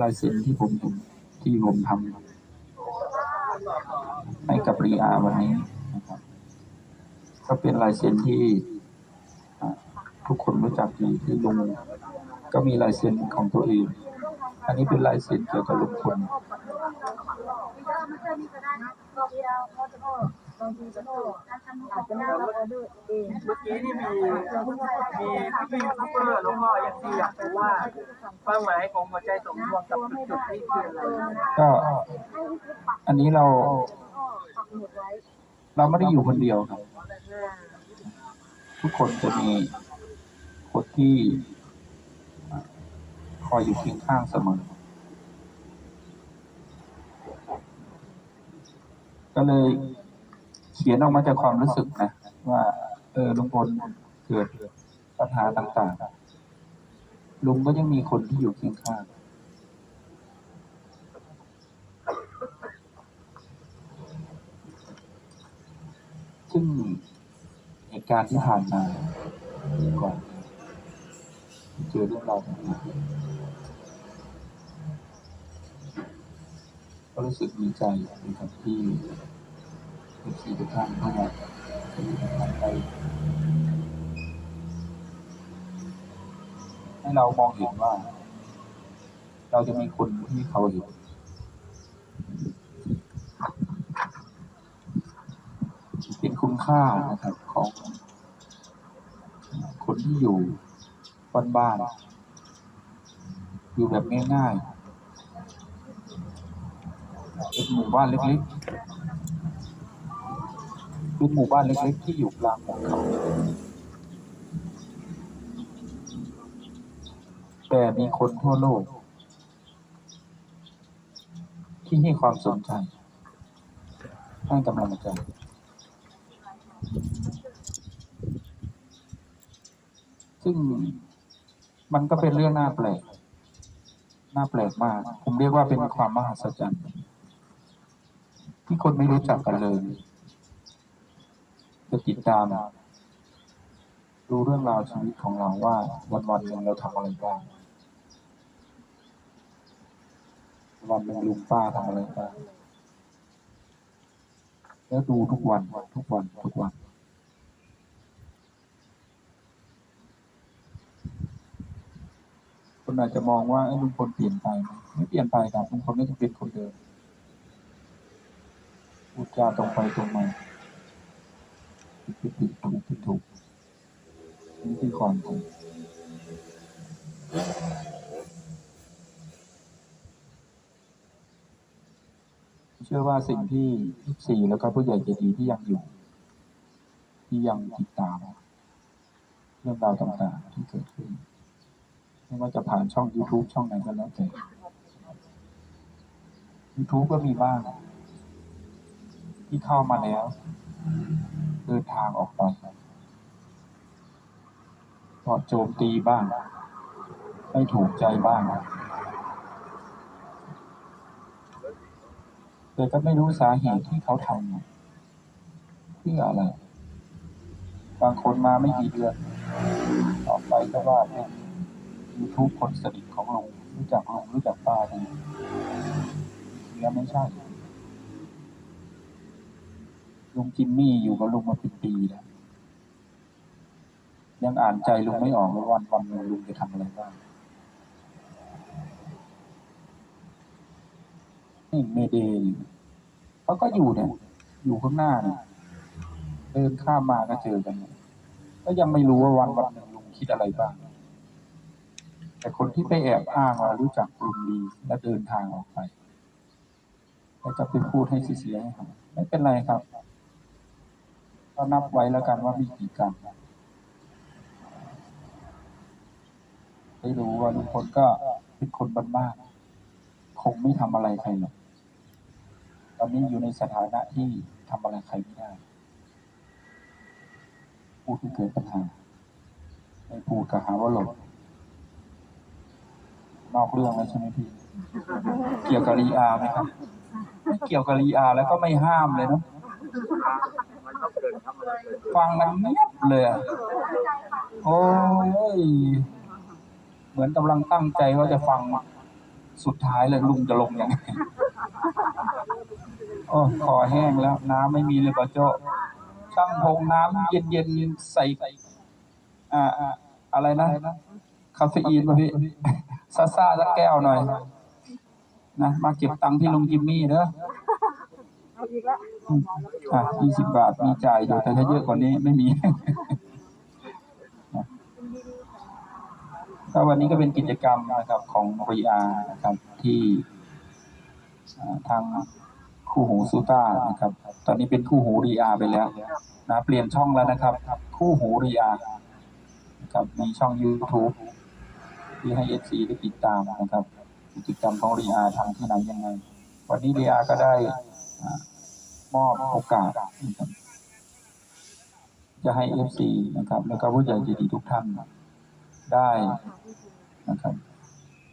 ลายเซ็นที่ผมที่ผมทำให้กับรีอาวันนี้นะครับก็เป็นลายเซ็นที่ทุกคนรู้จักดีคือลุงก็มีลายเซ็นของตัวเอง อันนี้เป็นลายเซ็นเกี่ยวกับลุงพล อาจจะไม่ได้รับออเดอร์เองเมื่อกี้นี่มีมีพี่ยูทูบเบอร์แล้วก็ยังที่อยากรู้ว่าความหมายของหัวใจสมรวมกับจุดๆนี่คืออะไรก็อันนี้เราเราไม่ได้อยู่คนเดียวครับ ทุกคนจะมีคนที่คอยอยู่เคียงข้างเสมอ ก็เลย ขียนออกมาจากความรู้สึกนะว่า เออลุงพลเกิดปัญหาต่างๆลุงก็ยังมีคนที่อยู่เคียงข้างซึ่งเหตุการณ์ที่ผ่านมาก่อนเจอเรื่องราวต่างๆก็รู้สึกดีใจนะครับที่ เป็นสี่ทุกท่านเข้ามาที่ทำไปให้เรามองเห็นว่า เราจะมีคนที่เขาเห็นเป็นคุณค่านะครับของคนที่อยู่บ้านบ้านๆอยู่แบบง่ายๆเป็นหมู่บ้านเล็กๆ เป็นหมู่บ้านเล็กๆที่อยู่กลางของเขา แต่มีคนทั่วโลก ที่ให้ความสนใจให้กำลังใจซึ่งมันก็เป็นเรื่องน่าแปลก น่าแปลกมาก ผมเรียกว่าเป็นความมหัศจรรย์ ที่คนไม่รู้จักกันเลย จะติดตามดูเรื่องราวชีวิตของเราว่าวันวันหนึ่งเราทำอะไรบ้างวันหนึ่งลุงป้าทำอะไรบ้างแล้วดูทุกวันทุกวันทุกวัน คนอาจจะมองว่าไอ้ลุงพลเปลี่ยนไปไม่เปลี่ยนไปครับลุงพลก็ยังเป็นคนเดิมพูดจาตรงไปตรงมา ผิดผิดผิดถูกผิดถูกนี่คือความจริงเชื่อว่าสิ่งที่สี่แล้วก็ผู้ใหญ่ใจดีที่ยังอยู่ ที่ยังติดตาม เรื่องราวต่างๆที่เกิดขึ้นไม่ว่าจะผ่านช่อง YouTube ช่องไหนก็แล้วแต่ YouTube ก็มีบ้าง ที่เข้ามาแล้ว เดินทางออกไปพอโจมตีบ้าง ไม่ถูกใจบ้าง แต่ก็ไม่รู้สาเหตุที่เขาทำเพื่ออะไร บางคนมาไม่กี่เดือนออกไปก็ว่าเป็นยูทูบคนสนิทของลุงรู้จักลุงรู้จักป้าดีเนี้ยไม่ใช่ ลุงจิมมี่อยู่กับลุงมาเป็นปีแล้วยังอ่านใจลุงไม่ออกเลยวันวันหนึ่งลุงจะทำอะไรบ้างนี่เมเดย์เขาก็อยู่เนี่ย อยู่ข้างหน้าเนี่ยเดินข้ามมาก็เจอกันเนี่ยก็ยังไม่รู้ว่าวันวันหนึ่งลุงคิดอะไรบ้าง แต่คนที่ไปแอบอ้างว่ารู้จักลุ่มดีและเดินทางออกไป แล้วจะไปพูดให้เสียห้เขาไม่เป็นไรครับ ก็นับไว้แล้วกันว่ามีกี่กรรมได้รู้ว่าทุกคนก็เป็นคนบ้านๆคงไม่ทำอะไรใครหรอกตอนนี้อยู่ในสถานะที่ทำอะไรใครไม่ได้พูดที่เกิดปัญหาไม่พูดก็หาว่าหลบนอกเรื่องแล้วใช่ไหมพี่ เกี่ยวกับรีอาไหมครับไม่เกี่ยวกับรีอาแล้วก็ไม่ห้ามเลยเนาะ มังเกินครับมันต้องเกินฟังมันเงียบเลยอะโอ้ย เหมือนกำลังตั้งใจว่าจะฟัง สุดท้ายเลยลุงจะลงยังไงโอ้คอแห้งแล้ว น้ำไม่มีเลยปะโจช่างพงน้ำเย็นๆใส่อ่าอ่าอะไรนะ คาเฟอีนป่ะพี่ซาซาสักแก้วหน่อย นะ มาเก็บตังค์ที่ลุงจิมมี่เด้อเอาอีกแล้ว อืมอะยี่สิบบาทมีจ่ายอยู่แต่ถ้าเยอะกว่านี้ไม่มีก็วันนี้ก็เป็นกิจกรรมนะครับของรีอานะครับที่อ่าทางคู่หูซูต้านะครับ ตอนนี้เป็นคู่หูรีอาไปแล้วนะเปลี่ยนช่องแล้วนะครับ คู่หูรีอานะครับมีช่อง YouTube ที่ให้เอฟซีได้ติดตามนะครับ กิจกรรมของรีอาทำที่ไหนยังไง วันนี้รีอาก็ได้อ่า มอบโอกาสนะครับจะให้เอฟซีนะครับ แล้วก็ผู้ใหญ่ใจดีทุกท่านได้นะครับ